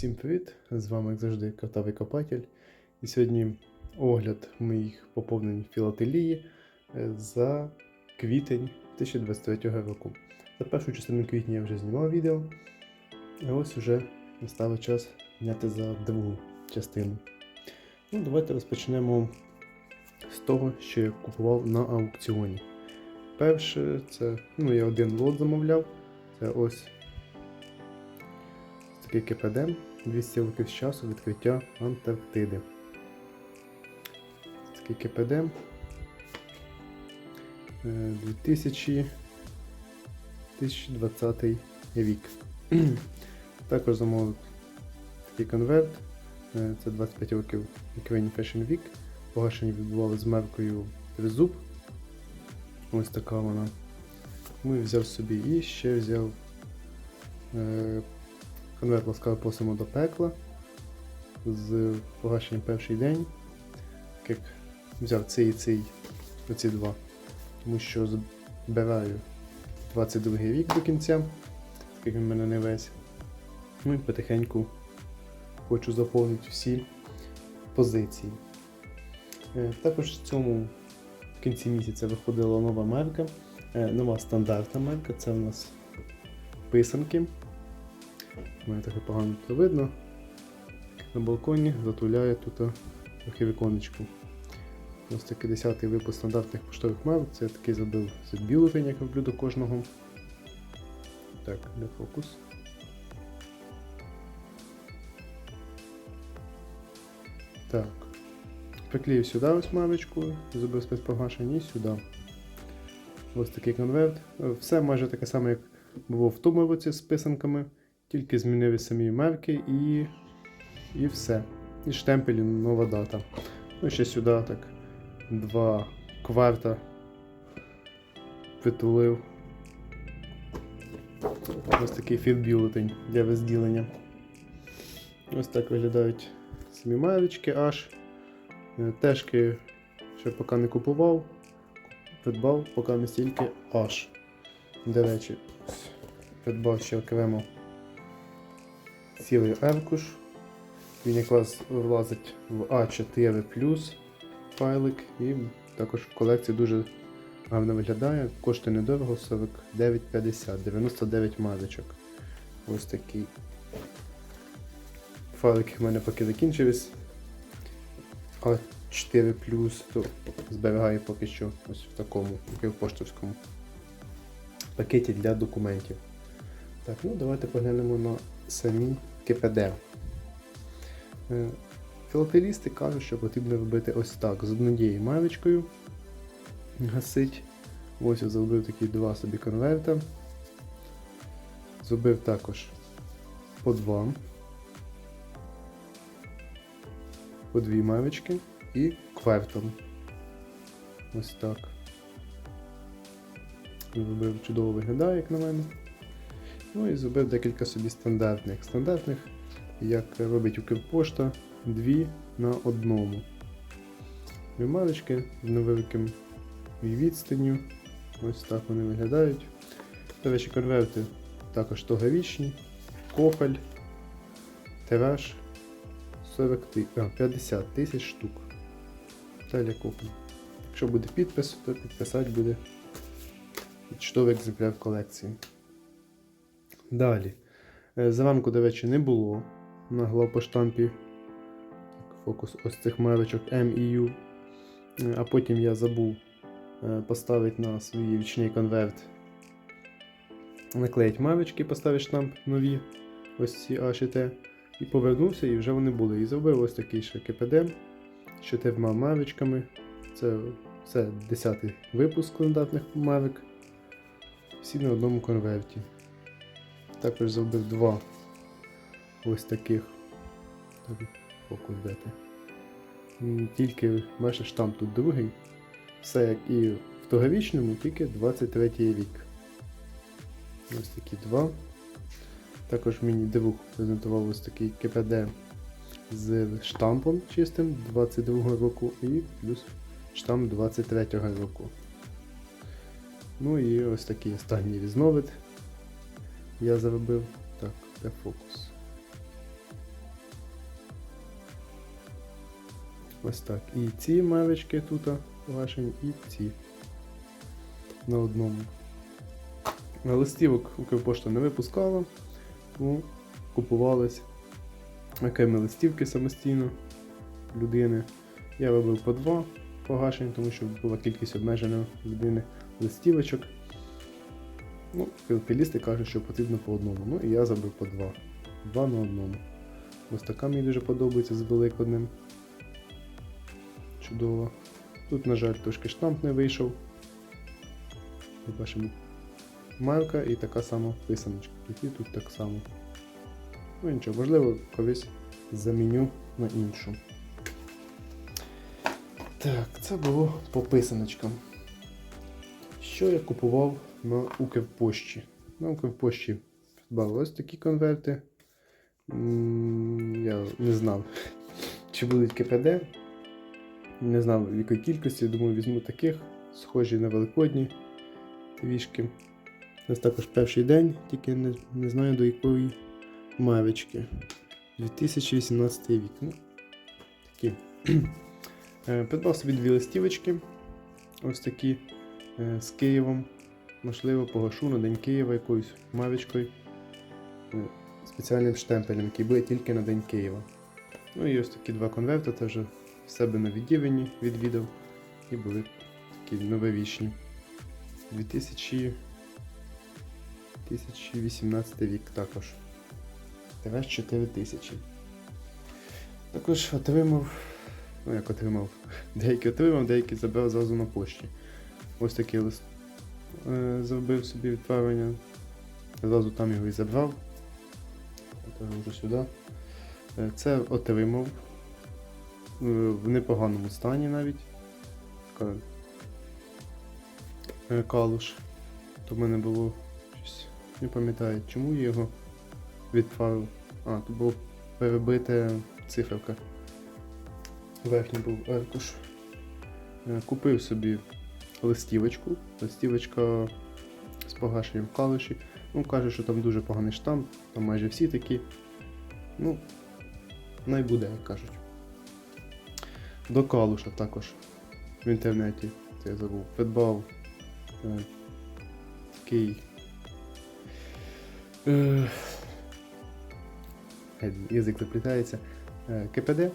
Всім привіт! З вами, як завжди, Картавий Копатель. І сьогодні огляд моїх поповнень філателії е, за квітень 2023 року. За першу частину квітня я вже знімав відео, а ось вже настав час зняти за другу частину. Ну, Давайте розпочнемо з того, що я купував на аукціоні. Перше, це ну, я один лот замовляв. Це ось такий КПД 200 років з часу відкриття Антарктиди. КПД е, 2000 2020 рік. Також замовив такий конверт. Е, Це 25 років Ukraine Fashion Week. Погашення відбувалося з маркою Тризуб. Ось така вона. Ну і взяв собі і ще взяв е, конверт ласкаво просимо до пекла з погашенням перший день. Як взяв цей і цей, оці два. Тому що збираю 22 рік до кінця, так він в мене не весь. Ну і потихеньку хочу заповнити всі позиції. Е, Також в цьому в кінці місяця виходила нова марка, е, нова стандартна марка. Це у нас писанки. У мене трохи погано тут видно. На балконі затуляє тут трохи віконечко. Ось такий 10-й випуск стандартних поштових марок. Це я такий зробив з бюлетень, як роблю до кожного. Так, де фокус. Так. Приклеїв сюди ось марочку, зробив спецпогашення і сюди. Ось такий конверт. Е, Все майже таке саме, як було в тому році з писанками, тільки змінили самі марки і, і все. І штемпелі нова дата. Ну, ще сюди так два кварта притулив. Ось такий фідбюлетень для розділення. Ось так виглядають самі маєвички аж. Е, Тежки ще поки не купував. Придбав поки не стільки аж. До речі, придбав ще окремо цілий аркуш. Він якраз влазить в А4 файлик і також в колекції дуже гарно виглядає. Коштує недорого 49,50, 99 мазочок. Ось такий. Файлики в мене поки закінчились. А 4 то зберігаю поки що ось в такому, в поштовському пакеті для документів. Так, ну давайте поглянемо на самі КПД. Е, Філателісти кажуть, що потрібно робити ось так, з однією мавичкою гасить. Ось я зробив такі два собі конверта. Зробив також по два. По дві мавички і квертом. Ось так. Зробив чудово виглядає, як на мене. Ну і зробив декілька собі стандартних. Стандартних, як робить Укрпошта, дві на одному. Дві з невеликим відстанню. Ось так вони виглядають. До речі, конверти також тогорічні, кохаль, тираж 40 ти- а, 50 тисяч штук. Далі кохаль. Якщо буде підпис, то підписати буде чудовий екземпляр в колекції. Далі. Е, Зранку, до речі, не було на главпоштампі. Фокус ось цих марочок M і U. Е, А потім я забув е, поставити на свій річний конверт. Наклеїть марочки, поставити штамп нові. Ось ці H і T. І повернувся, і вже вони були. І зробив ось такий ще КПД з чотирма марочками. Це все 10-й випуск стандартних марок. Всі на одному конверті. Також зробив два ось таких. Так, Фокус дати. Тільки бачиш штамп тут другий. Все як і в тогорічному, тільки 23 рік. Ось такі два. Також мені друг презентував ось такий КПД з штампом чистим 22 року і плюс штамп 23 року. Ну і ось такий останній різновид я зробив так, де фокус. Ось так. І ці мавички тут ваші, і ці на одному. Листівок Укрпошта не випускала, тому купувались окремі листівки самостійно людини. Я робив по два погашень, тому що була кількість обмежена людини листівочок. Ну, філателісти кажуть, що потрібно по одному. Ну і я забив по два. Два на одному. Ось така мені дуже подобається з великодним. Чудово. Тут, на жаль, трошки штамп не вийшов. Ми бачимо марка і така сама писаночка. І тут так само. Ну нічого, можливо, колись заміню на іншу. Так, це було по писаночкам. Що я купував Укрпошті? На Укрпошті придбав ось такі конверти. Я не знав, чи будуть КПД. Не знав в якої кількості, думаю, візьму таких, схожі на великодні твішки. Ось також перший день, тільки не, не знаю до якої мавички. 2018 рік. Ну, такі. Е, Придбав собі дві листівочки. Ось такі е, з Києвом. Можливо, погашу на День Києва якоюсь мавичкою. е, Спеціальним штемпелем, який буде тільки на День Києва. Ну і ось такі два конверти теж в себе на відділенні відвідав. І були такі нововічні. 2000... 2018 рік також. ТВ 4000. Також отримав. Ну як отримав? Деякі отримав, деякі забрав зразу на пошті. Ось такий лист зробив собі відправлення. Зразу там його і забрав. Вже сюди. Е, Це отримав е, в непоганому стані навіть. Е, калуш. То в мене було щось. Не пам'ятаю, чому я його відправив. А, тут було перебите циферка. Верхній був аркуш. Е, Купив собі листівочку. Листівочка з погашенням калуші. Ну, каже, що там дуже поганий штамп, там майже всі такі. Ну, най буде, як кажуть. До калуша також в інтернеті. Це я забув. Придбав е, такий. Е, язик заплітається. Е, КПД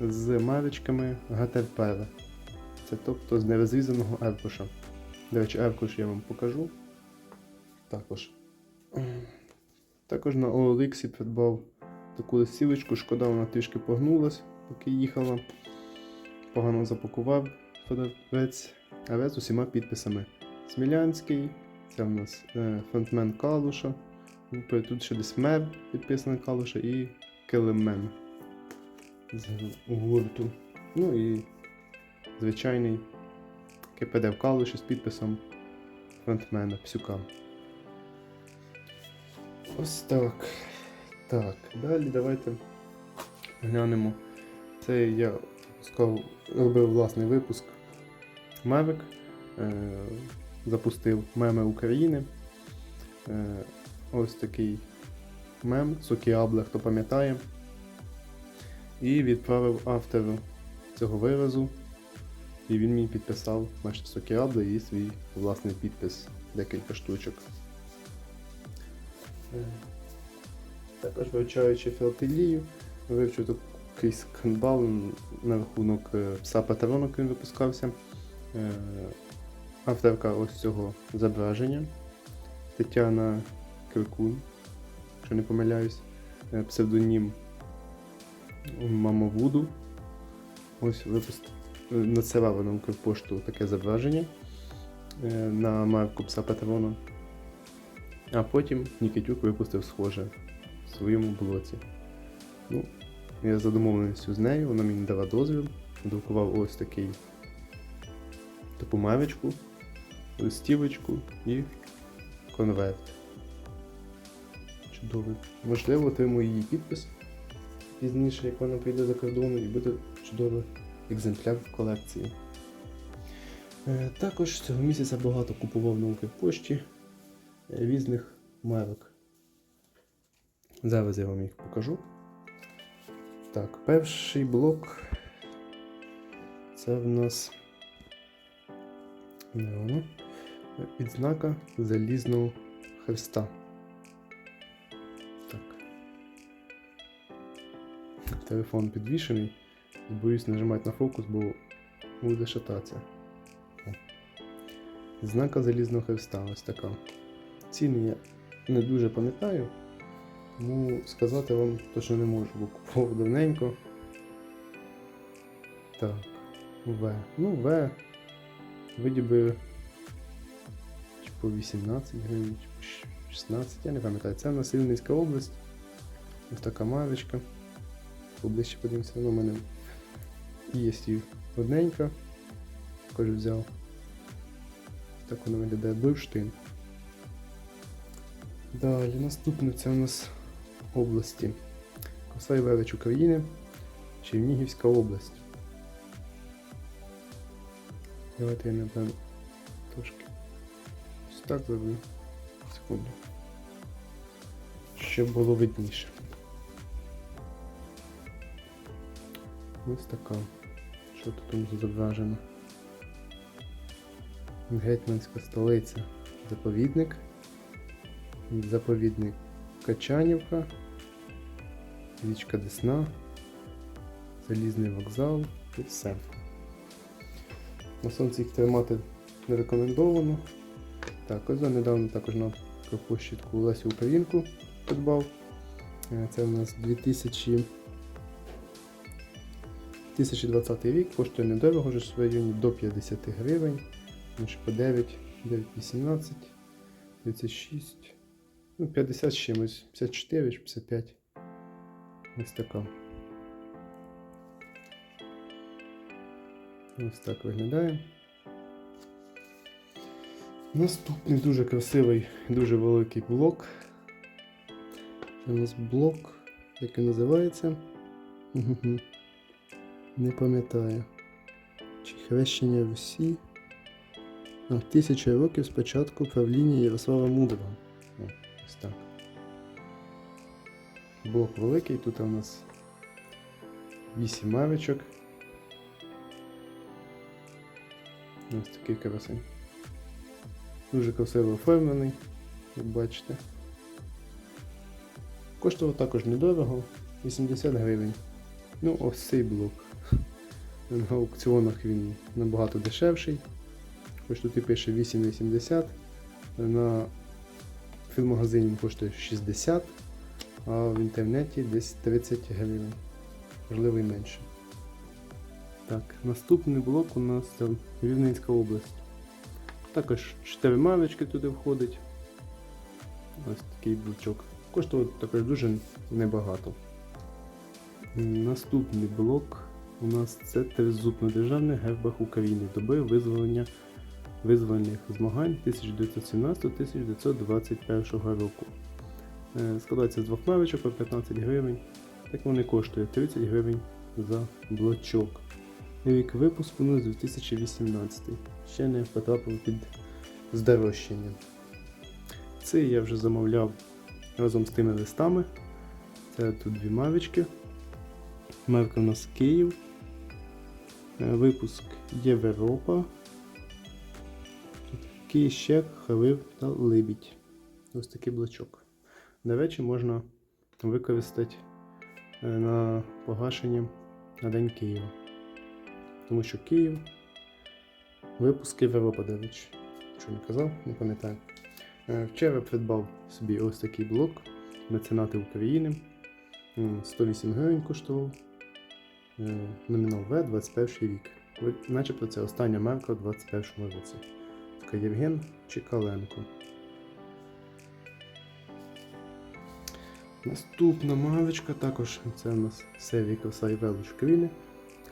з марочками ГТП. Це тобто з нерозрізаного аркуша. До речі, аркуш я вам покажу. Також. Також на OLX придбав таку листівочку, шкода, вона трішки погнулась, поки їхала. Погано запакував продавець, але з усіма підписами. Смілянський, це в нас е, фронтмен Калуша. Тут ще десь мер підписаний Калуша і Килимен з гурту. Ну і звичайний КПД в Калуші з підписом фронтмена Псюка. Ось так. Так, далі давайте глянемо. Це я сказав, робив власний випуск Mavic. Е, запустив меми України. Е, ось такий мем Сокіабле, хто пам'ятає. І відправив автору цього виразу. І він мені підписав бачите, Сокіабле і свій власний підпис, декілька штучок. Е, Також вивчаючи філателію, вивчив такий скандал на рахунок е, пса патеронок він випускався. Е, Авторка ось цього зображення Тетяна Киркун, якщо не помиляюсь, псевдонім Мамовуду. Ось випуск надсилала на Укрпошту таке зображення е, на марку пса Патрона. А потім Нікітюк випустив схоже в своєму блоці. Ну, я за домовленістю з нею, вона мені дала дозвіл, друкував ось такий таку мавичку, листівочку і конверт. Чудовий. Можливо, отримую її підпис пізніше, як вона прийде за кордону, і буде чудовий екземпляр в колекції. Е, Також цього місяця багато купував на Укрпошті е, різних марок. Зараз я вам їх покажу. Так, перший блок Це в нас не воно. Відзнака залізного хреста. Так. Телефон підвішений. Боюсь нажимати на фокус, бо буде шататися. Знака залізного хреста, ось така. Ціни я не дуже пам'ятаю, тому сказати вам точно не можу, бо купував давненько. Так, В. Ну, В. Виді би по 18 гривень, чи по 16, я не пам'ятаю. Це в нас Рівненська область. Ось така мавичка. Поближче подивимося, в мене є і одненька. Також взяв. Так воно виглядає бурштин. Далі наступне це у нас області. Коса і велич України, Чернігівська область. Давайте я напевно трошки ось так зроблю. Секунду. Щоб було видніше. Ось така. Що тут зображено? Гетьманська столиця. Заповідник. Заповідник Качанівка. Річка Десна. Залізний вокзал і все. На сонці їх тримати не рекомендовано. Так, ось недавно також на кафу щітку Лесю Українку придбав. Е, Це у нас 2000... 2020 рік, коштує недорого, вже в районі до 50 гривень. Може по 9, 9, 18, 36, ну 50 з чимось, 54 чи 55. Ось така. Ось так виглядає. Наступний дуже красивий, дуже великий блок. Це у нас блок, як він називається. Не пам'ятаю. Чи хрещення Русі. А, тисяча років спочатку правління Ярослава Мудрого. О, ось так. Блок великий, тут у нас 8 мавичок. Ось такий красень. Дуже красиво оформлений, як бачите. Коштував також недорого, 80 гривень. Ну, ось цей блок. На аукціонах він набагато дешевший. Хоч тут і пише 8,80. На філмагазині він коштує 60, а в інтернеті десь 30 гривень. Можливо і менше. Так, наступний блок у нас це Рівненська область. Також 4 мавички туди входить. Ось такий блочок. Коштував також дуже небагато. Наступний блок у нас це тризуб на державних гербах України доби визволення визвольних змагань 1917-1921 року. Е, Складається з двох мавичок по 15 гривень. Так вони коштують 30 гривень за блочок. Рік випуску у нас 2018. Ще не потрапив під здорожчання. Це я вже замовляв разом з тими листами. Це тут дві мавички. Марка у нас Київ. Е, Випуск Європа. Київщек, Халив та Либідь. Ось такий блочок. До речі, можна використати е, на погашення на День Києва. Тому що Київ. Випуск Європа, до речі. Що не казав, не пам'ятаю. Е, Вчора придбав собі ось такий блок. Меценати України. 108 гривень коштував. Е, Номінал В 21 рік. Начебто це остання марка у 21 році. Така Євген Чекаленко. Наступна мавичка також це у нас серія Краса і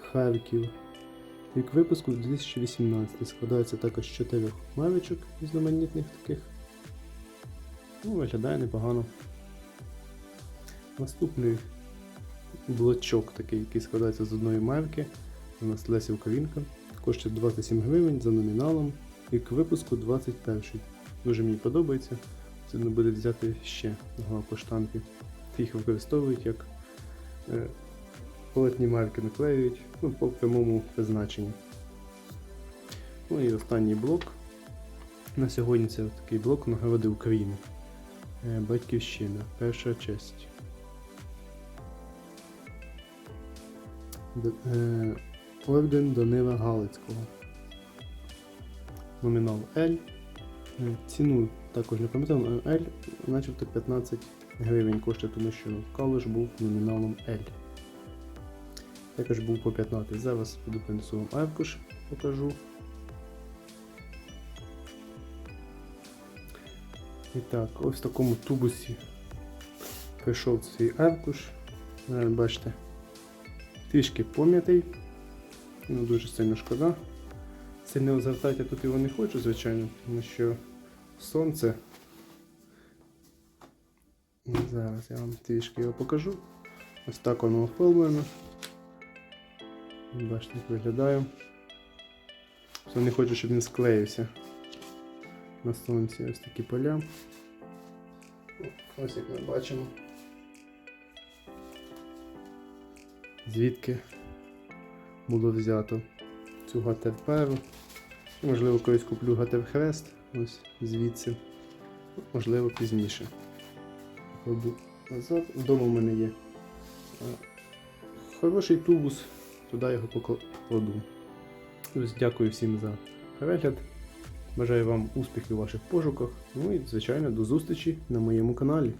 Харків. Рік випуску 2018 складається також з чотирьох мавичок різноманітних таких. Ну, виглядає непогано. Наступний блочок такий, який складається з одної марки. У нас Леся Українка. Коштує 27 гривень за номіналом. Рік випуску 21. Дуже мені подобається. Це не буде взяти ще два поштанки. Їх використовують як е, полотні марки наклеюють ну, по прямому призначенню. Ну і останній блок. На сьогодні це такий блок нагороди України. Е, Батьківщина. Перша честь. Орден Данила Галицького. Номінал L. Е, Ціну також не пам'ятаю, але L начебто 15 гривень коштує, тому що калуш був номіналом L. Також був по 15. Зараз піду принесу вам аркуш, покажу. І так, ось в такому тубусі прийшов цей аркуш. Е, Бачите, трішки пом'ятий. Ну, дуже сильно шкода. Сильно розвертати я тут його не хочу, звичайно, тому що сонце. І Зараз я вам трішки його покажу. Ось так воно оформлено. Бачите, як виглядає. Все не хочу, щоб він склеївся. На сонці ось такі поля. Ось як ми бачимо. Звідки було взято цю гатер-перу. Можливо, колись куплю гатер-хрест. Ось звідси. Можливо, пізніше. Кладу назад. Вдома в мене є хороший тубус, туди його покладу. Ось дякую всім за перегляд. Бажаю вам успіхів у ваших пошуках. Ну і, звичайно, до зустрічі на моєму каналі.